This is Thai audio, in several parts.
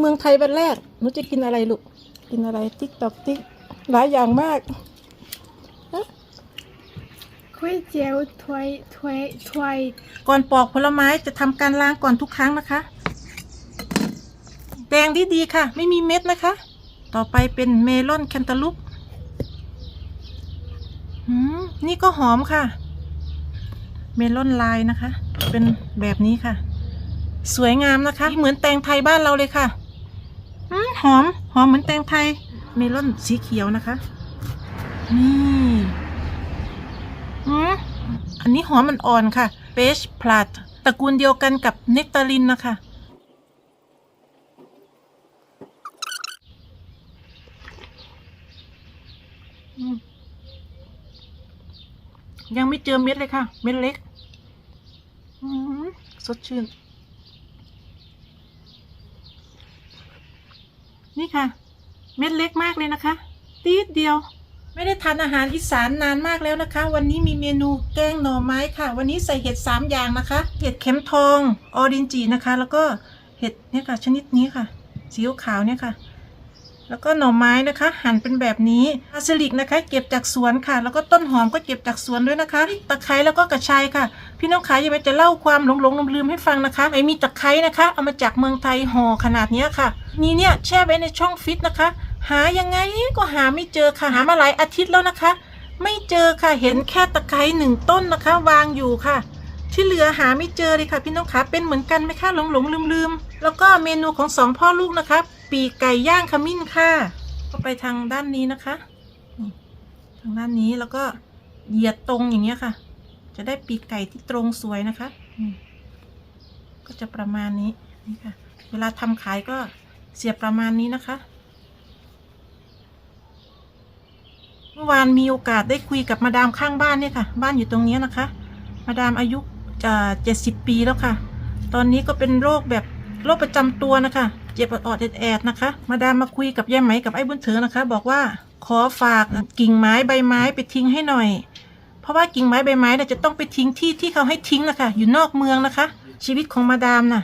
เมืองไทยวันแรกหนูจะกินอะไรลูก กินอะไรติ๊กตอกติ๊กหลายอย่างมากก๋วยเตี๋ยวถ้วยถ้วยถ้วยก่อนปอกผลไม้จะทำการล้างก่อนทุกครั้งนะคะ แดงดีๆค่ะ ไม่มีเม็ดนะคะ ต่อไปเป็นเมลอนแคนตาลูปหืมนี่ก็หอมค่ะ เมลอนลายนะคะ เป็นแบบนี้ค่ะ สวยงามนะคะ เหมือนแตงไทยบ้านเราเลยค่ะ อืมหอม หอมเหมือนแตงไทย เมลอนสีเขียวนะคะ นี่อืมอันนี้หอมมันอ่อนค่ะเบชพลัดตระกูลเดียวกันกับเนกตาลินนะคะ ยังไม่เจอเม็ดเลยค่ะ เม็ดเล็กอืมสดชื่น นี่ค่ะ เม็ดเล็กมากเลยนะคะตีดเดียว ไม่ได้ทานอาหารอีสานนานมากแล้วนะคะ วันนี้มีเมนูแกงหน่อไม้ค่ะ วันนี้ใส่เห็ดสามอย่างนะคะ เห็ดเข็มทองออรินจีนะคะ แล้วก็เห็ดเนี่ยค่ะ ชนิดนี้ค่ะ สีขาวเนี่ยค่ะ แล้วก็หน่อไม้นะคะ หั่นเป็นแบบนี้อาซาลิกนะคะ เก็บจากสวนค่ะ แล้วก็ต้นหอมก็เก็บจากสวนด้วยนะคะตะไคร้แล้วก็กระชายค่ะ พี่น้องขายยังไม่จะเล่าความหลงหลงลืมลืมให้ฟังนะคะไอมีตะไคร้นะคะ เอามาจากเมืองไทยห่อขนาดนี้ค่ะ นี่เนี่ยแช่ไว้ในช่องฟิตนะคะ หายังไงก็หาไม่เจอค่ะหามาหลายอาทิตย์แล้วนะคะ ไม่เจอค่ะเห็นแค่ตะไคร้หนึ่งต้นนะคะ วางอยู่ค่ะ ที่เหลือหาไม่เจอเลยค่ะ พี่น้องขาเป็นเหมือนกันไหมคะหลงหลงลืมลืมแล้วก็เมนูของสองพ่อลูกนะคะ ปีกไก่ย่างขมิ้นค่ะก็ไปทางด้านนี้นะคะทางด้านนี้แล้วก็เหยียดตรงอย่างเงี้ยค่ะ จะได้ปีกไก่ที่ตรงสวยนะคะอืมก็จะประมาณนี้นี่ค่ะ เวลาทำขายก็เสียบประมาณนี้นะคะ เมื่อวานมีโอกาสได้คุยกับมาดามข้างบ้านเนี่ยค่ะ บ้านอยู่ตรงนี้นะคะ มาดามอายุจะเจ็ดสิบปีแล้วค่ะ ตอนนี้ก็เป็นโรคแบบโรคประจำตัวนะคะ เจ็บออดแอดนะคะ มาดามมาคุยกับยายไหมกับไอ้บุญเถอนะคะ บอกว่าขอฝากกิ่งไม้ใบไม้ไปทิ้งให้หน่อย เพราะว่ากิ่งไม้ใบไม้เนี่ยจะต้องไปทิ้งที่ที่เขาให้ทิ้งนะคะอยู่นอกเมืองนะคะ ชีวิตของมาดามน่ะ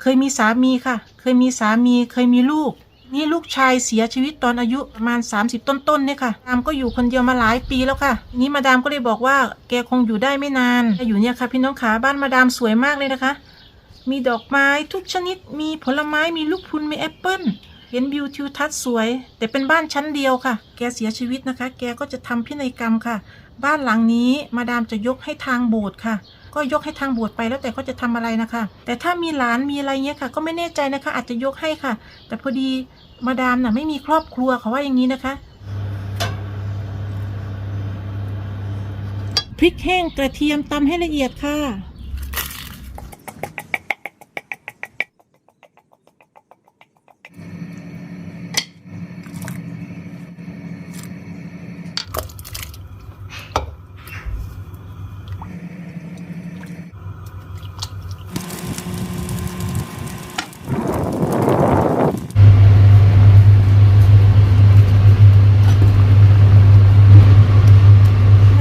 เคยมีสามีค่ะ เคยมีสามีเคยมีลูก นี่ลูกชายเสียชีวิตตอนอายุประมาณ 30 ต้นๆเนี่ยค่ะมาดามก็อยู่คนเดียวมาหลายปีแล้วค่ะ นี่มาดามก็เลยบอกว่า แกคงอยู่ได้ไม่นานอยู่เนี่ยค่ะ พี่น้องขาบ้านมาดามสวยมากเลยนะคะ มีดอกไม้ทุกชนิด มีผลไม้มีลูกพุนมีแอปเปิ้ลเห็นวิวทิวทัศน์สวย แต่เป็นบ้านชั้นเดียวค่ะ แกเสียชีวิตนะคะ แกก็จะทำพินัยกรรมค่ะ บ้านหลังนี้มาดามจะยกให้ทางโบสถ์ค่ะ ก็ยกให้ทางโบสถ์ไปแล้วแต่เขาจะทำอะไรนะคะ แต่ถ้ามีหลานมีอะไรเงี้ยค่ะ ก็ไม่แน่ใจนะคะ อาจจะยกให้ค่ะ แต่พอดีมาดามน่ะไม่มีครอบครัวเขาว่าอย่างนี้นะคะพริกแห้งกระเทียมตำให้ละเอียดค่ะ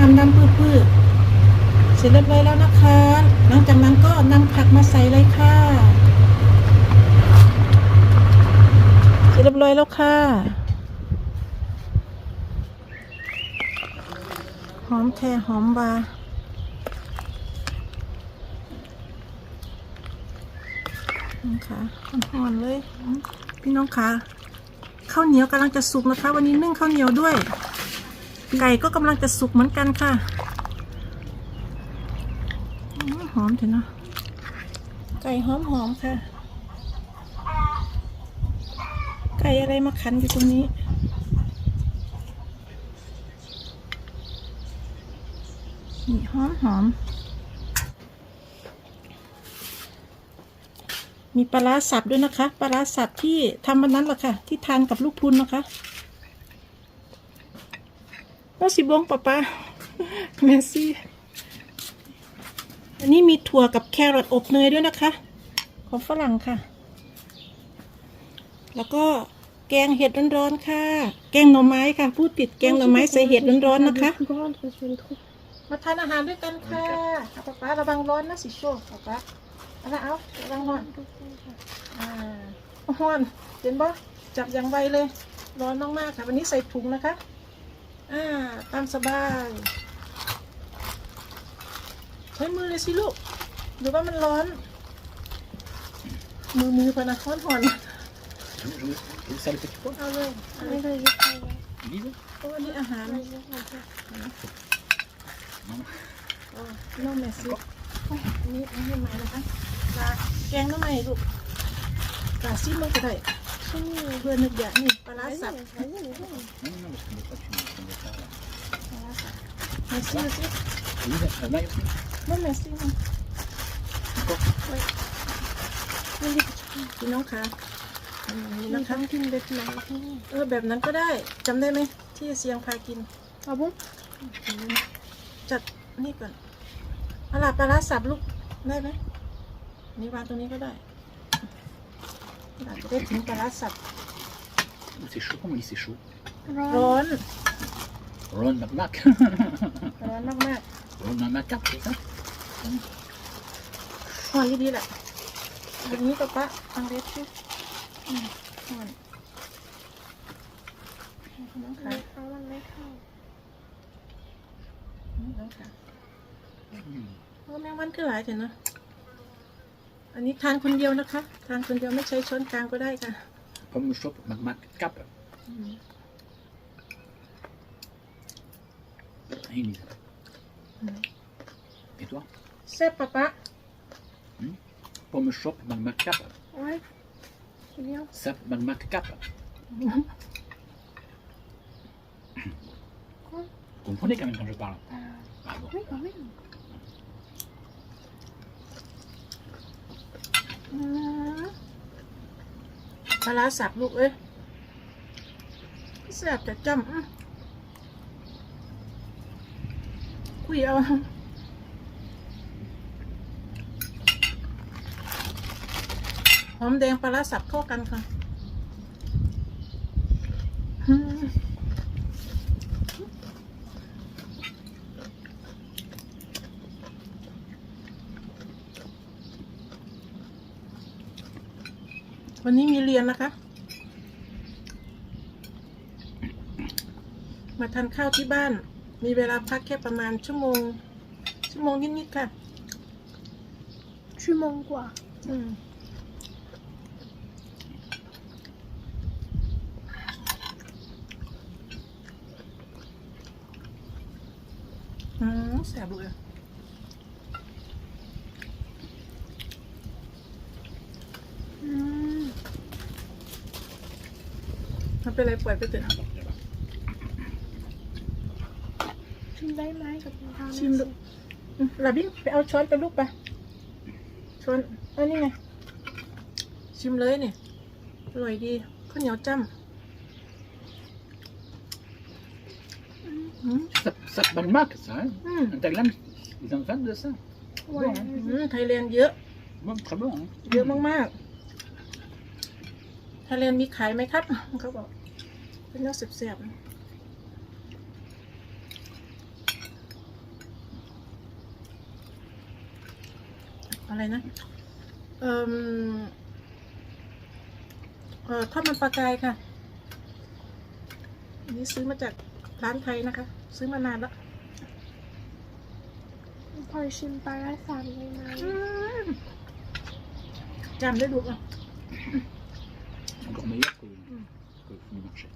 นำน้ำ พืช เสร็จเรียบร้อยแล้วนะคะ หลังจากนั้นก็นำผักมาใส่เลยค่ะ เสร็จเรียบร้อยแล้วค่ะ หอมแท้หอมบานี่ค่ะหอนๆเลย พี่น้องคะข้าวเหนียวกำลังจะสุกนะคะ วันนี้นึ่งข้าวเหนียวด้วย ไก่ก็กำลังจะสุกเหมือนกันค่ะหอมเถอะเนาะไก่หอมหอมค่ะ ไก่อะไรมาขันอยู่ตรงนี้ นี่หอมหอม มีปลาสับด้วยนะคะ ปลาสับที่ทำวันนั้นแหละค่ะ ที่ทานกับลูกพุนนะคะ แล้วสิบงปะปะเมสซี่ อันนี้มีถั่วกับแครอทอบเนยด้วยนะคะ ของฝรั่งค่ะ แล้วก็แกงเห็ดร้อนๆค่ะ แกงหน่อไม้ค่ะ พูดติดแกงหน่อไม้ใส่เห็ดร้อนๆนะคะ มาทานอาหารด้วยกันค่ะเอาป๊าป๊าระวังร้อนนะสิโชว์ป๊าป๊าเอาละเอาระวังร้อนอ่าฮ้อนเห็นปะจับอย่างไวเลย ร้อนมากๆค่ะ วันนี้ใส่ถุงนะคะ อ่าตามสบาย ใช้มือเลยสิลูกหรือว่ามันร้อน มือมือพนักร้อนหอน Je, je, je, ça le petit pois เอาเลยเอาไม่เลยได้ยึดไปเลย Lise โอ้อันนี้อาหารไม่ยึดไปเลยโอ้น้องแม่ซิโอ้ยอันนี้อันนี้ใหมนะคะปลาแกงน้ำใหม่ลูกปลาซิมมันก็ได้ เพื่อนนึกอยากนี่ปลาร้าสับ Non, non, non, parce que des fois, tu ne tu ne mets pas là. ปลาสับแม่ซิดูสิ Lise, euh, Maï aussi น้องแม่ซิมัน Encore ไม่ได้พี่น้องคะอืมนี่มันะนคะต้องกินแบบไหนเออแบบนั้นก็ได้จำได้ไหมที่เสียงพากินเอาบุ้งจัดนี่ก่อนปลาปลาสับลูกได้ไหมนี่วางตรงนี้ก็ได้ อาจจะได้ถึงปลาร้าสับ Oh, C'est chaud, comment on dit c'est chaud ร้อร้อนน Ron McMac ร้อนมาก Ron McMac, c'est ça ๆร้อนดีๆแหละแบบนี้ก็ปะอังเล็บชิอืมร้อนน้องไม่ขาเข้ามันไม่เข้าน้องขาโอ้แมงวันคือหลายเถอะเนอะ อันนี้ทานคนเดียวนะคะ ทานคนเดียวไม่ใช้ช้อนกลางก็ได้ค่ะ Pomme shop McMac Cap. อืม Hein, Lise Et toi แซ่บปะปะ Pomme shop McMac Cap. Ouais, c'est bien. Sap McMac Cap. Quoi Vous comprenez quand même quand je parle Euh, Ah bon. oui, quand même. อืมปลา ร้าสับลูกเอ้ยแซ่บแต่จำอื้อคุยเอาหอมแดงปลาสับเข้ากันค่ะ วันนี้มีเรียนนะคะ มาทานข้าวที่บ้าน มีเวลาพักแค่ประมาณชั่วโมง ชั่วโมงนิดๆค่ะ Tu manges quoi อืมอืมแสบเลย Hmm. มันเป็นอะไรปล่อยไปเถอะ N'importe quoi. Tu me donnes mal quand tu me parles. ชิมดูอืมลาบินไปเอาช้อนไปลูกไป ช้อนเอันนี้ไง ชิมเลยเนี่ยอร่อยดีข้าวเหนียวจ้ำอืม Sap, sap McMac, ça, hein อืม Instagram, ils en fans de ça. Ouais, Bon, hein. อืมไทยแลนด์เยอะ Bon, très bon. Hein เยอะมากๆไทยแลนด์มีขายไหมครับเขาบอก เป็นเนื้อเสียบๆนะอะไรนะ เอ่มเอ่อทอดมันปลากายค่ะ อันนี้ซื้อมาจากร้านไทยนะคะ ซื้อมานานแล้วพอชิมปลาร้าสับเลยไหมจำได้ดูอะ Encore meilleur que, Mm. que du marché.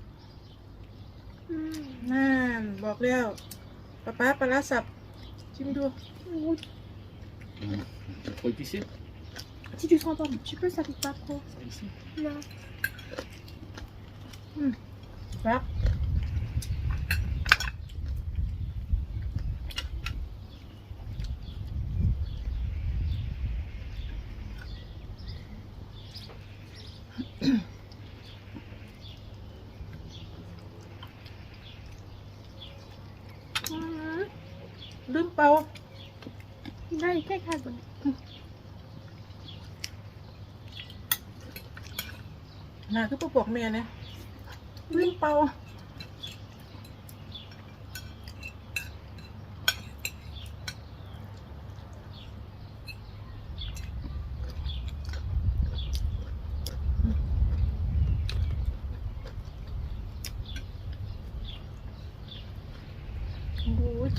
อืมนั่นบอกแล้วป้าป้าปลาร้าสับชิมดู Oui. Hum, c'est Trop épicé, Si tu sens un petit peu, ça pique pas trop. ça ici. Non. ครับ ใช่ค่ะนาคือผู้ปกเมียนะลืมเป่า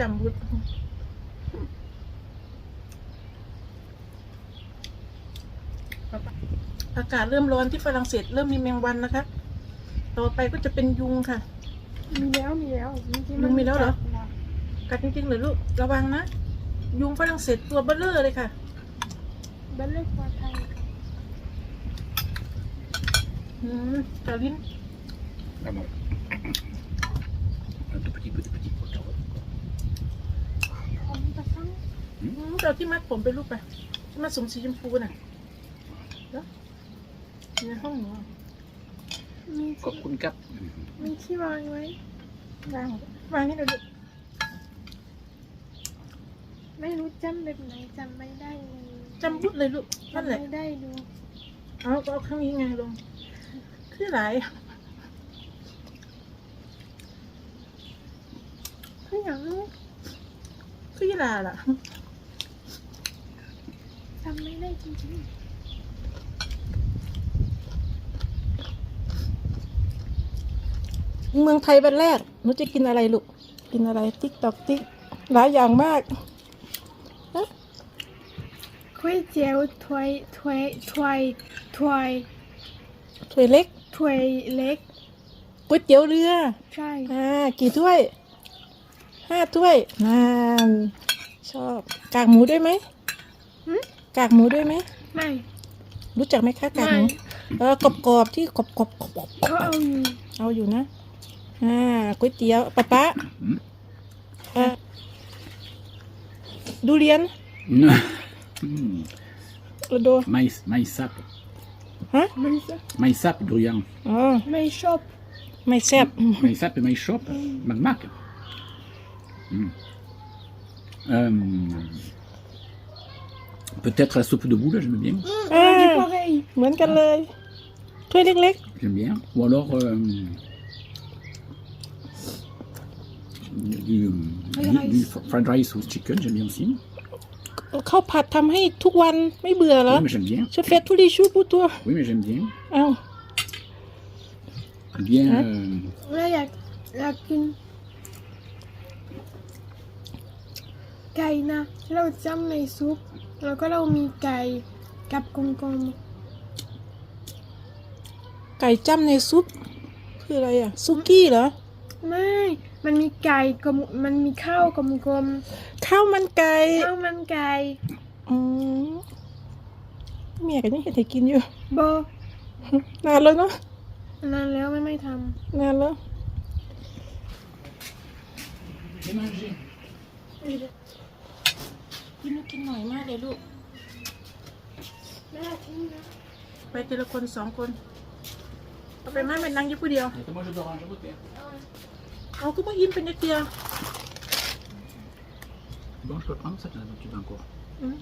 จำบุตรากาศเริ่มร้อนที่ฝรั่งเศสเริ่มมีแมงวันนะคะ ต่อไปก็จะเป็นยุงค่ะ มีแล้วมีแล้วเอกี้ลุงมีแล้วเหรอจับกัดจริงๆเลยลูก ระวังนะ ยุงฝรั่งเศสตัวเบ้อเร่อเลยค่ะบัลเล็กกว่าไทยอืมกาลิน Ah bon. Un tout petit, petit, petit pot de carottes. ผมจะฟังอืมเอาที่มัดผมไปลูกไปที่มัดสมสีชมพูน่ะแล้ว ในห้องหนูอะมี Comme une cape. มีที่วางไว้วางวางนี่เลยลูกไม่รู้จำแบบไหนจำไม่ได้เลยจำบุดเลยลูกนั่นจำแหละ ไม่ได้ดูเอาก็เอาข้างนี้ไงลงคือหลายคืออย่างนู้นคือยีลาล่ะจำไม่ได้จริง เมืองไทยวันแรกหนูจะกินอะไรลูก กินอะไร ติ๊กตอกติ๊กหลายอย่างมากๆก๋วยเตี๋ยวถ้วยถ้วยถ้วยถ้วยถ้วยเล็กถ้วยเล็กก๋วยเตี๋ยวเรือ ใช่อ่ากี่ถ้วยห้าถ้วยนานชอบ กากหมูด้วยไหมหึกากหมูด้วยไหมไม่รู้จักไหมคะกากหมูไม่เออกรอบกรอบๆที่กรอบกรอบกรอบกรอบก็เอาอยู่เอาอยู่นะ อ่าก๋วยเตี๋ยวป๊าป๊าอ่าดูเรียน Hmm. โด Maïs, maïs sap. ฮะ ไม่ใช่ Maïs sap, gruyère. อ๋อ ไม่ชอบ ไม่แซ่บ Maïs sap et maïs chop. Mac mac. Hmm. Euh, Peut-être la soupe de boule, j'aime bien. อ่า du pareil เหมือนกันเลย ถ้วยเล็ก J'aime bien. Ou alors euh, du, du- du fried rice with chicken, j'aime bien aussi. ๆข้าวผัดทำให้ทุกวันไม่เบื่อเหรอ Oui, mais j'aime bien. ชเฟตทุลีชูปูตัว Oui, mais j'aime bien. เอา Bien. Hein euh, แล้วอยากอยากกินไก่นะ เราจำในซุป แล้วก็เรามีไก่กับกงกงไก่จ้ำในซุป คืออะไรอะ ซุกี้เหรอ ไม่ มันมีไก่กลมมันมีข้าวกลมกลมข้าวมันไก่ๆข้าวมันไก่อืมเมียก็ยังเห็นให้กินอยู่ โบนานแล้วเนาะนานแล้วไม่ไม่ทนานแล้ว กินกินหน่อยมากเลยลูกำแม่ทิ้งนะไปทีละคนสองคน เอาไปแม่เป็นนางอยี่ผู้เดียว Moi, j'adore un jaboté. เอาก็มาอิ่มเป็นนิดเดียว Bon, je peux prendre ça, tu tu veux encore. อืม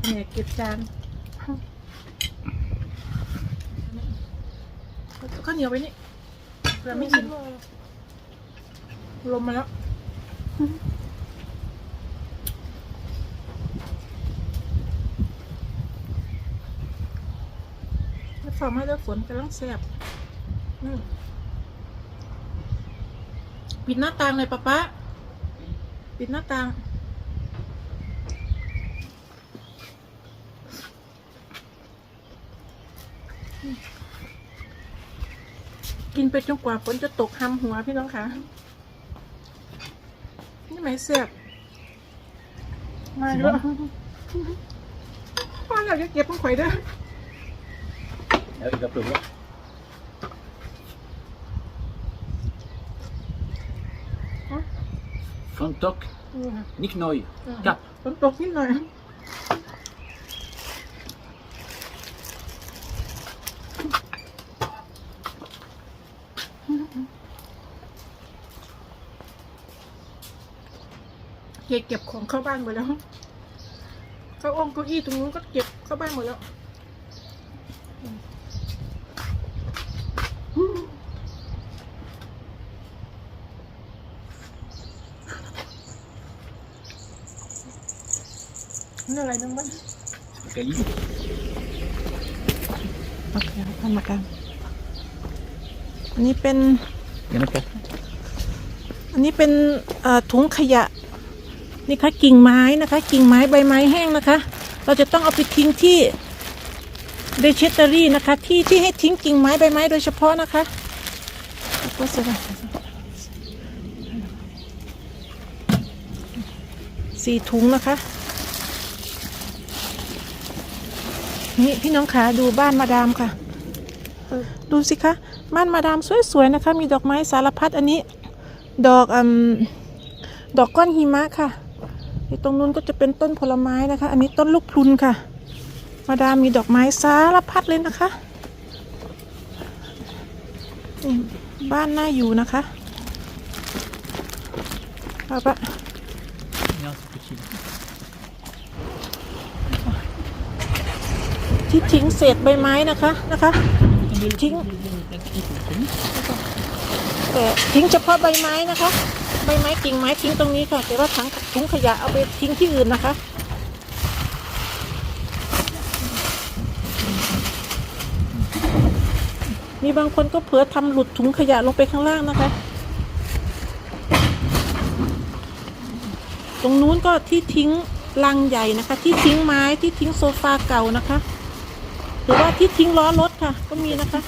เนี่ยเก็บจานข้าวเหนียวไปนี่เราไม่กินลมมาแล้วแล้วฟอร์มให้เลือกฝนกำลังแซ่บอืม ปิดหน้าต่างเลยป๊าป๊าปิดหน้าต่าง กินไปจนกว่าฝนจะตกหำหัวพี่น้องคะนี่ไหมเสียบมาแล้วพ่ออยากจะเก็บมันข่อยเด้อ Ah, il va pleuvoir. ฮะ Fantok, อืม Nick Noy, อืม Cap. ฝนตกนิดหน่อยเก็บเก็บของเข้าบ้านหมดแล้ว เข้าอ้อมเก้าอี้ตรงนู้นก็เก็บเข้าบ้านหมดแล้ว นี่อะไรบ้างบ้าง Cali. โอเคทำมากันอันนี้เป็น Il y en a quatre. อันนี้เป็นเอ่อถุงขยะนี่ค่ะกิ่งไม้นะคะ กิ่งไม้ใบไม้แห้งนะคะ เราจะต้องเอาไปทิ้งที่เดชเตอรี่นะคะ ที่ที่ให้ทิ้งกิ่งไม้ใบไม้โดยเฉพาะนะคะก็จะสี่ถุงนะคะ นี่พี่น้องขาดูบ้านมาดามค่ะ ดูสิคะบ้านมาดามสวยๆนะคะ มีดอกไม้สารพัดอันนี้ ดอกอืมดอกก้อนหิมะค่ะที่ตรงนู้นก็จะเป็นต้นผลไม้นะคะ อันนี้ต้นลูกพลุนค่ะ มาดามมีดอกไม้สารพัดเลยนะคะนี่บ้านน่าอยู่นะคะเอาปะ ที่ทิ้งเศษใบไม้นะคะนะคะ ทิ้งแต่ทิ้งเฉพาะใบไม้นะคะ ใบไม้กิ่งไม้ทิ้งตรงนี้ค่ะ แต่ว่าถังถุงขยะเอาไปทิ้งที่อื่นนะคะมีบางคนก็เผลอทำหลุดถุงขยะลงไปข้างล่างนะคะ ตรงนู้นก็ที่ทิ้งลังใหญ่นะคะ ที่ทิ้งไม้ที่ทิ้งโซฟาเก่านะคะ หรือว่าที่ทิ้งล้อรถค่ะ ก็มีนะคะ